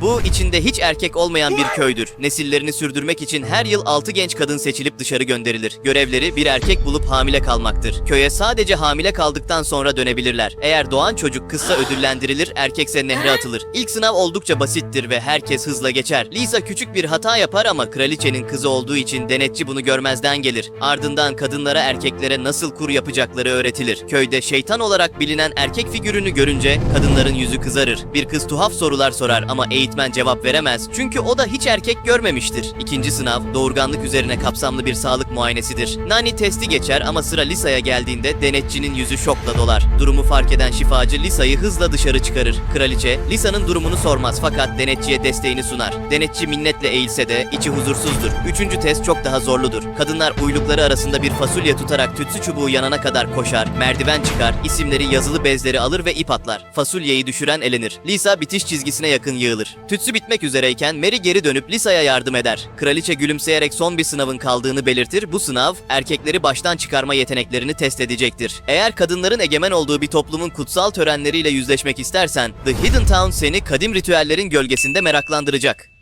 Bu içinde hiç erkek olmayan bir köydür. Nesillerini sürdürmek için her yıl 6 genç kadın seçilip dışarı gönderilir. Görevleri bir erkek bulup hamile kalmaktır. Köye sadece hamile kaldıktan sonra dönebilirler. Eğer doğan çocuk kızsa ödüllendirilir, erkekse nehre atılır. İlk sınav oldukça basittir ve herkes hızla geçer. Lisa küçük bir hata yapar ama kraliçenin kızı olduğu için denetçi bunu görmezden gelir. Ardından kadınlara erkeklere nasıl kur yapacakları öğretilir. Köyde şeytan olarak bilinen erkek figürünü görünce kadınların yüzü kızarır. Bir kız tuhaf sorular sorar ama eğitmen cevap veremez çünkü o da hiç erkek görmemiştir. İkinci sınav doğurganlık üzerine kapsamlı bir sağlık muayenesidir. Nani testi geçer ama sıra Lisa'ya geldiğinde denetçinin yüzü şokla dolar. Durumu fark eden şifacı Lisa'yı hızla dışarı çıkarır. Kraliçe Lisa'nın durumunu sormaz fakat denetçiye desteğini sunar. Denetçi minnetle eğilse de içi huzursuzdur. Üçüncü test çok daha zorludur. Kadınlar uylukları arasında bir fasulye tutarak tütsü çubuğu yanana kadar koşar, merdiven çıkar, isimleri yazılı bezleri alır ve ip atlar. Fasulyeyi düşüren elenir. Lisa bitiş çizgisine yakın yığılır. Tütsü bitmek üzereyken Mary geri dönüp Lisa'ya yardım eder. Kraliçe gülümseyerek son bir sınavın kaldığını belirtir. Bu sınav erkekleri baştan çıkarma yeteneklerini test edecektir. Eğer kadınların egemen olduğu bir toplumun kutsal törenleriyle yüzleşmek istersen The Hidden Town seni kadim ritüellerin gölgesinde meraklandıracak.